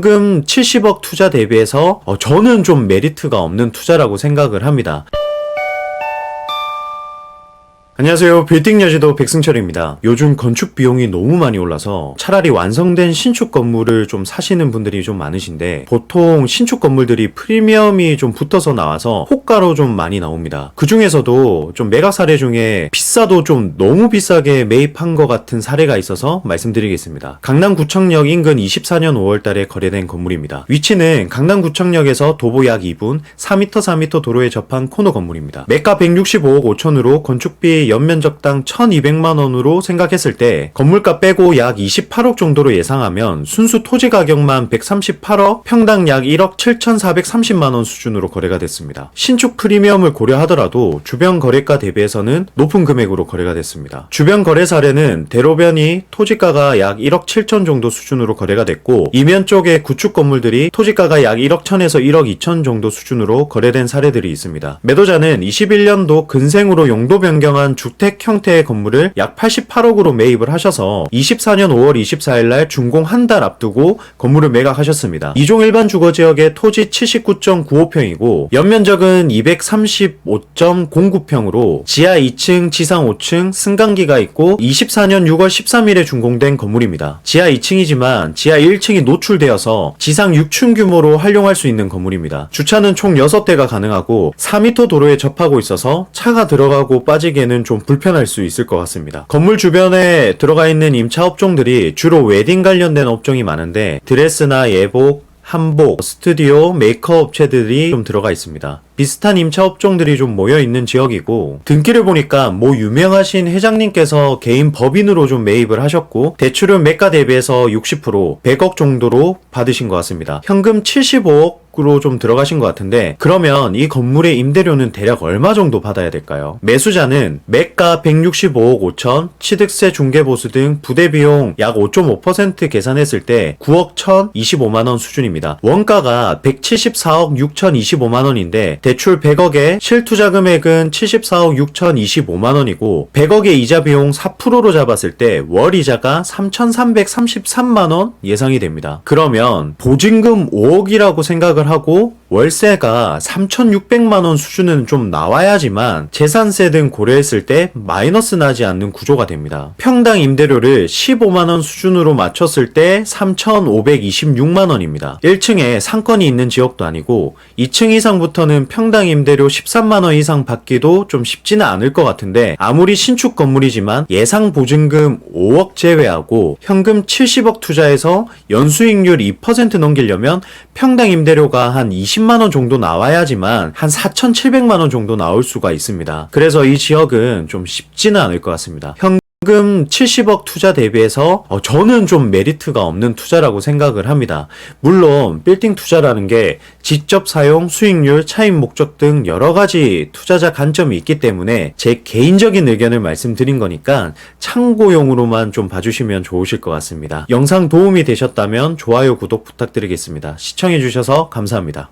현금 70억 투자 대비해서 어, 저는 좀 메리트가 없는 투자라고 생각을 합니다. 안녕하세요. 빌딩 여지도 백승철입니다. 요즘 건축 비용이 너무 많이 올라서 차라리 완성된 신축 건물을 좀 사시는 분들이 좀 많으신데 보통 신축 건물들이 프리미엄이 좀 붙어서 나와서 호가로 좀 많이 나옵니다. 그 중에서도 좀 매각 사례 중에 비싸도 좀 너무 비싸게 매입한 것 같은 사례가 있어서 말씀드리겠습니다. 강남구청역 인근 24년 5월 달에 거래된 건물입니다. 위치는 강남구청역에서 도보 약 2분 4m 4m 도로에 접한 코너 건물입니다. 매가 165억 5천으로 건축비 연면적당 1200만 원으로 생각했을 때 건물가 빼고 약 28억 정도로 예상하면 순수 토지 가격만 138억, 평당 약 1억 7,430만 원 수준으로 거래가 됐습니다. 신축 프리미엄을 고려하더라도 주변 거래가 대비해서는 높은 금액으로 거래가 됐습니다. 주변 거래 사례는 대로변이 토지가가 약 1억 7천 정도 수준으로 거래가 됐고 이면 쪽의 구축 건물들이 토지가가 약 1억 1천에서 1억 2천 정도 수준으로 거래된 사례들이 있습니다. 매도자는 21년도 근생으로 용도 변경한 주택 형태의 건물을 약 88억으로 매입을 하셔서 24년 5월 24일 날 준공 한 달 앞두고 건물을 매각하셨습니다. 이종 일반 주거 지역의 토지 79.95평이고 연면적은 235.09평으로 지하 2층, 지상 5층 승강기가 있고 24년 6월 13일에 준공된 건물입니다. 지하 2층이지만 지하 1층이 노출되어서 지상 6층 규모로 활용할 수 있는 건물입니다. 주차는 총 6대가 가능하고 4m 도로에 접하고 있어서 차가 들어가고 빠지기에는 좀 불편할 수 있을 것 같습니다. 건물 주변에 들어가 있는 임차 업종들이 주로 웨딩 관련된 업종이 많은데 드레스나 예복, 한복, 스튜디오, 메이크업 업체들이 좀 들어가 있습니다. 비슷한 임차 업종들이 좀 모여 있는 지역이고 등기를 보니까 뭐 유명하신 회장님께서 개인 법인으로 좀 매입을 하셨고 대출은 매가 대비해서 60% 100억 정도로 받으신 것 같습니다. 현금 75억 으로 좀 들어가신 것 같은데 그러면 이 건물의 임대료는 대략 얼마 정도 받아야 될까요? 매수자는 매가 165억 5천, 취득세 중개보수 등 부대 비용 약 5.5% 계산했을 때 9억 1,025만 원 수준입니다. 원가가 174억 6천 25만 원인데 대출 100억에 실투자 금액은 74억 6천 25만 원이고 100억의 이자 비용 4%로 잡았을 때 월 이자가 3,333만 원 예상이 됩니다. 그러면 보증금 5억이라고 생각을 하고 월세가 3,600만 원 수준은 좀 나와야지만 재산세 등 고려했을 때 마이너스 나지 않는 구조가 됩니다. 평당 임대료를 15만 원 수준으로 맞췄을 때 3,526만 원입니다. 1층에 상권이 있는 지역도 아니고 2층 이상부터는 평당 임대료 13만 원 이상 받기도 좀 쉽지는 않을 것 같은데 아무리 신축 건물이지만 예상 보증금 5억 제외하고 현금 70억 투자해서 연수익률 2% 넘기려면 평당 임대료가 한 20 만원 정도 나와야지만 한 4,700만 원 정도 나올 수가 있습니다. 그래서 이 지역은 좀 쉽지는 않을 것 같습니다. 현금 70억 투자 대비해서 어, 저는 좀 메리트가 없는 투자라고 생각을 합니다. 물론 빌딩 투자라는 게 직접 사용, 수익률, 차입 목적 등 여러 가지 투자자 관점이 있기 때문에 제 개인적인 의견을 말씀드린 거니까 참고용으로만 좀 봐주시면 좋으실 것 같습니다. 영상 도움이 되셨다면 좋아요, 구독 부탁드리겠습니다. 시청해주셔서 감사합니다.